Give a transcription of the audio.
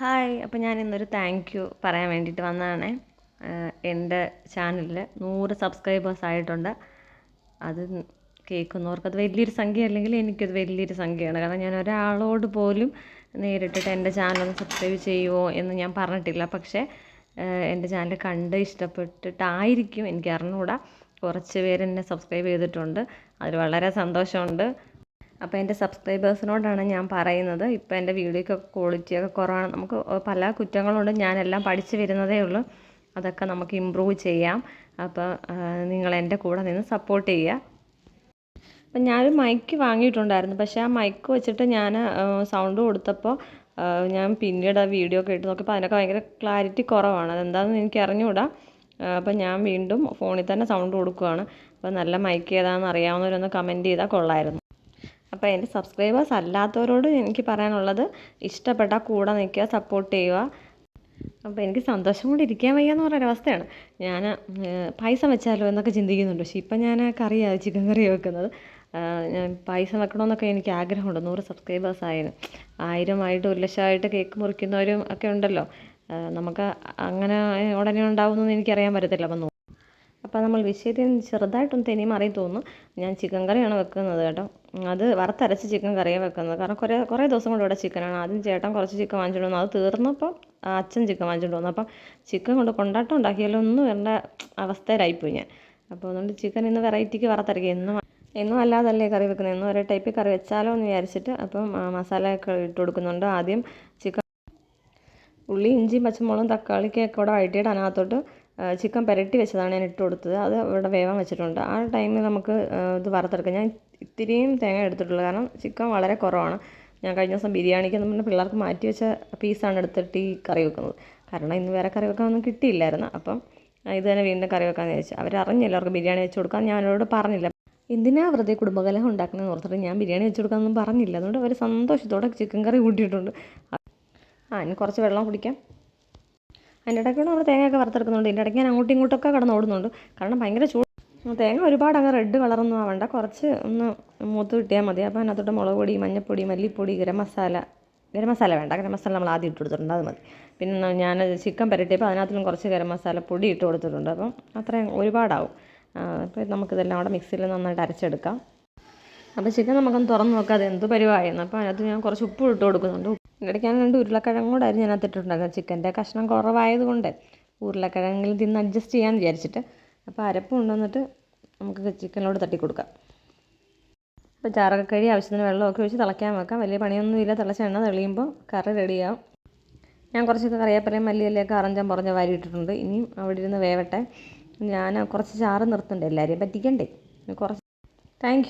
Hi അപ്പോൾ ഞാൻ ഇന്നൊരു താങ്ക് യു പറയാൻ വേണ്ടിയിട്ട് വന്നതാണേ. എന്റെ ചാനലിൽ നൂറ് സബ്സ്ക്രൈബേഴ്സ് ആയിട്ടുണ്ട്. അത് കേൾക്കുന്നവർക്ക് അത് വലിയൊരു സംഖ്യ അല്ലെങ്കിൽ എനിക്കത് വലിയൊരു സംഖ്യയാണ്. കാരണം ഞാൻ ഒരാളോട് പോലും നേരിട്ടിട്ട് എന്റെ ചാനൽ സബ്സ്ക്രൈബ് ചെയ്യുമോ എന്ന് ഞാൻ പറഞ്ഞിട്ടില്ല. പക്ഷേ എന്റെ ചാനൽ കണ്ട് ഇഷ്ടപ്പെട്ടിട്ടായിരിക്കും എനിക്ക് അറിഞ്ഞുകൂടാ. കുറച്ച് പേര് എന്നെ സബ്സ്ക്രൈബ് ചെയ്തിട്ടുണ്ട്. അതിൽ വളരെ സന്തോഷമുണ്ട്. അപ്പോൾ എന്റെ സബ്സ്ക്രൈബേഴ്സിനോടാണ് ഞാൻ പറയുന്നത്. ഇപ്പോൾ എന്റെ വീഡിയോയ്ക്ക് ക്വാളിറ്റിയൊക്കെ കുറവാണ്. നമുക്ക് പല കുറ്റങ്ങളുണ്ട്. ഞാനെല്ലാം പഠിച്ചു വരുന്നതേ ഉള്ളൂ. അതൊക്കെ നമുക്ക് ഇമ്പ്രൂവ് ചെയ്യാം. അപ്പോൾ നിങ്ങൾ എന്റെ കൂടെ നിന്ന് സപ്പോർട്ട് ചെയ്യുക. അപ്പം ഞാനൊരു മൈക്ക് വാങ്ങിയിട്ടുണ്ടായിരുന്നു. പക്ഷേ ആ മൈക്ക് വെച്ചിട്ട് ഞാൻ സൗണ്ട് കൊടുത്തപ്പോൾ ഞാൻ പിന്നീട് ആ വീഡിയോ കേട്ട് നോക്കിയപ്പോൾ അതിനൊക്കെ ഭയങ്കര ക്ലാരിറ്റി കുറവാണ്. അതെന്താണെന്ന് എനിക്ക് അറിഞ്ഞുകൂടാ. അപ്പം ഞാൻ വീണ്ടും ഫോണിൽ തന്നെ സൗണ്ട് കൊടുക്കുകയാണ് അപ്പോൾ നല്ല മൈക്ക് ഏതാണെന്ന് അറിയാവുന്നവരൊന്ന് കമന്റ് ചെയ്താൽ കൊള്ളായിരുന്നു. അപ്പോൾ എന്റെ സബ്സ്ക്രൈബേഴ്സ് അല്ലാത്തവരോട് എനിക്ക് പറയാനുള്ളത് ഇഷ്ടപ്പെട്ടാൽ കൂടെ നിൽക്കുക സപ്പോർട്ട് ചെയ്യുക. അപ്പോൾ എനിക്ക് സന്തോഷം കൊണ്ട് ഇരിക്കാൻ വയ്യ എന്ന് പറയുന്ന അവസ്ഥയാണ് ഞാൻ പൈസ വെച്ചാലോ എന്നൊക്കെ ചിന്തിക്കുന്നുണ്ട്. പക്ഷേ ഇപ്പം ഞാൻ കറിയാണ് ചിക്കൻ കറി വെക്കുന്നത്. ഞാൻ പൈസ വെക്കണമെന്നൊക്കെ എനിക്ക് ആഗ്രഹമുണ്ട്. നൂറ് സബ്സ്ക്രൈബേഴ്സ് ആയാലും. ആയിരമായിട്ട് ഒരു ലക്ഷമായിട്ട് കേക്ക് മുറിക്കുന്നവരും ഒക്കെ ഉണ്ടല്ലോ. നമുക്ക് അങ്ങനെ ഉടനെ ഉണ്ടാവുമെന്നൊന്നും എനിക്കറിയാൻ പറ്റത്തില്ല. അപ്പം അപ്പോൾ നമ്മൾ വിഷയത്തിൽ ചെറുതായിട്ടൊന്ന് തെനി മാറി തോന്നും ഞാൻ ചിക്കൻ കറിയാണ് വെക്കുന്നത് കേട്ടോ. അത് വറുത്തരച്ച് ചിക്കൻ കറിയാണ് വെക്കുന്നത്. കാരണം കുറേ കുറേ ദിവസം കൊണ്ട് ഇവിടെ ചിക്കനാണ്. ആദ്യം ചേട്ടൻ കുറച്ച് ചിക്കൻ വാങ്ങിച്ചിട്ട് വന്നു. അത് തീർന്നപ്പോൾ അച്ഛൻ ചിക്കൻ വാങ്ങിച്ചിട്ട് വന്നു. അപ്പം ചിക്കൻ കൊണ്ട് കൊണ്ടാട്ടം ഉണ്ടാക്കിയാലും ഒന്നും വേണ്ട അവസ്ഥയിലായിപ്പോയി ഞാൻ. അപ്പോൾ അതുകൊണ്ട് ചിക്കൻ ഇന്ന് വെറൈറ്റിക്ക് വറുത്തരക്കുക എന്നും എന്നും അല്ലാതല്ലേ കറി വെക്കുന്നത്. എന്നും ഒരേ ടൈപ്പിൽ കറി വെച്ചാലോ എന്ന് വിചാരിച്ചിട്ട് അപ്പം മസാലയൊക്കെ ഇട്ട് കൊടുക്കുന്നുണ്ട്. ആദ്യം ചിക്കൻ ഉള്ളി ഇഞ്ചിയും പച്ചമുളകും തക്കാളിക്കൊക്കെ കൂടെ വഴറ്റിയിട്ട് അതിനകത്തോട്ട് ചിക്കൻ പുരട്ടി വെച്ചതാണ് ഞാൻ ഇട്ട് കൊടുത്തത്. അത് ഇവിടെ വേവാൻ വെച്ചിട്ടുണ്ട്. ആ ടൈമിൽ നമുക്ക് ഇത് വറുത്തെടുക്കാം. ഞാൻ ഇത്തിരിയും തേങ്ങ എടുത്തിട്ടുള്ളൂ. കാരണം ചിക്കൻ വളരെ കുറവാണ്. ഞാൻ കഴിഞ്ഞ ദിവസം ബിരിയാണിക്ക് നമ്മൾ പിള്ളേർക്ക് മാറ്റി വെച്ച പീസാണ് എടുത്തിട്ട് ഈ കറി വെക്കുന്നത്. കാരണം ഇന്ന് വേറെ കറി വെക്കാനൊന്നും കിട്ടിയില്ലായിരുന്നു. അപ്പം ഇത് തന്നെ വീണ്ടും കറി വെക്കാമെന്ന് ചോദിച്ചു അവരറിഞ്ഞില്ല അവർക്ക് ബിരിയാണി വെച്ച് കൊടുക്കാൻ. ഞാൻ അവരോട് പറഞ്ഞില്ല. എന്തിനാ വെറുതെ കുടുംബകലഹം ഉണ്ടാക്കണമെന്ന് ഓർത്തിട്ട് ഞാൻ ബിരിയാണി വെച്ച് കൊടുക്കാമെന്നൊന്നും പറഞ്ഞില്ല. അതുകൊണ്ട് അവർ സന്തോഷത്തോടെ ചിക്കൻ കറി കൂട്ടിയിട്ടുണ്ട്. ആ ഇനി കുറച്ച് വെള്ളം കുടിക്കാം. അതിന്റെ ഇടയ്ക്ക് നമ്മൾ തേങ്ങയൊക്കെ വറുത്തെടുക്കുന്നുണ്ട്. ഇതിന്റെ ഇടയ്ക്ക് ഞാൻ അങ്ങോട്ടും ഇങ്ങോട്ടൊക്കെ കടന്ന് ഓടുന്നുണ്ട്. കാരണം ഭയങ്കര ചൂട്. തേങ്ങ ഒരുപാട് അങ്ങ് റെഡ് കളറൊന്നും ആവണ്ട. കുറച്ച് ഒന്ന് മൂത്ത് കിട്ടിയാൽ മതി. അപ്പോൾ അതിനകത്തോട്ട് മുളക് പൊടി മഞ്ഞൾപ്പൊടി മല്ലിപ്പൊടി ഗരം മസാല. ഗരം മസാല വേണ്ട. ഗരം മസാല നമ്മൾ ആദ്യം ഇട്ട് കൊടുത്തിട്ടുണ്ട്. അത് മതി. പിന്നെ ഞാൻ ചിക്കൻ പുരട്ടിയപ്പോൾ അതിനകത്തും കുറച്ച് ഗരം മസാല പൊടി ഇട്ട് കൊടുത്തിട്ടുണ്ട്. അപ്പം അത്രയും ഒരുപാടാവും. അപ്പോൾ നമുക്കിതെല്ലാം അവിടെ മിക്സിയിൽ നന്നായിട്ട് അരച്ചെടുക്കാം. അപ്പോൾ ചിക്കൻ നമുക്കൊന്ന് തുറന്ന് നോക്കാം. അത് എന്ത് പരിവായിരുന്നു അപ്പോൾ അതിനകത്ത് ഞാൻ കുറച്ച് ഉപ്പ് ഇട്ട് കൊടുക്കുന്നുണ്ട്. ഇടയ്ക്ക് ഞാൻ രണ്ട് ഉരുളക്കിഴങ്ങ് കൂടെ അരിഞ്ഞ് അതിനകത്ത് ഇട്ടിട്ടുണ്ടായിരുന്നു ചിക്കന്റെ കഷ്ണം കുറവായതുകൊണ്ട് ഉരുളക്കിഴങ്ങിൽ തിന്ന് അഡ്ജസ്റ്റ് ചെയ്യാമെന്ന് വിചാരിച്ചിട്ട് അപ്പോൾ അരപ്പ് കൊണ്ടുവന്നിട്ട് നമുക്ക് ചിക്കനിലോട് തട്ടി കൊടുക്കാം അപ്പോൾ ചാറൊക്കെ ആവശ്യത്തിന് വെള്ളമൊക്കെ ഒഴിച്ച് തിളയ്ക്കാൻ വെക്കാം. വലിയ പണിയൊന്നും ഇല്ല തിളച്ച എണ്ണ തെളിയുമ്പോൾ കറി റെഡിയാവും ഞാൻ കുറച്ച് കറിവേപ്പിലയും മല്ലിയിലൊക്കെ അറഞ്ചാൻ പറഞ്ഞ വാരി ഇട്ടിട്ടുണ്ട്. ഇനിയും അവിടെ ഇരുന്ന് വേവട്ടെ. ഞാൻ കുറച്ച് ചാറ് നിർത്തുന്നുണ്ട് എല്ലാവരെയും പറ്റിക്കണ്ടേ? കുറച്ച്. താങ്ക്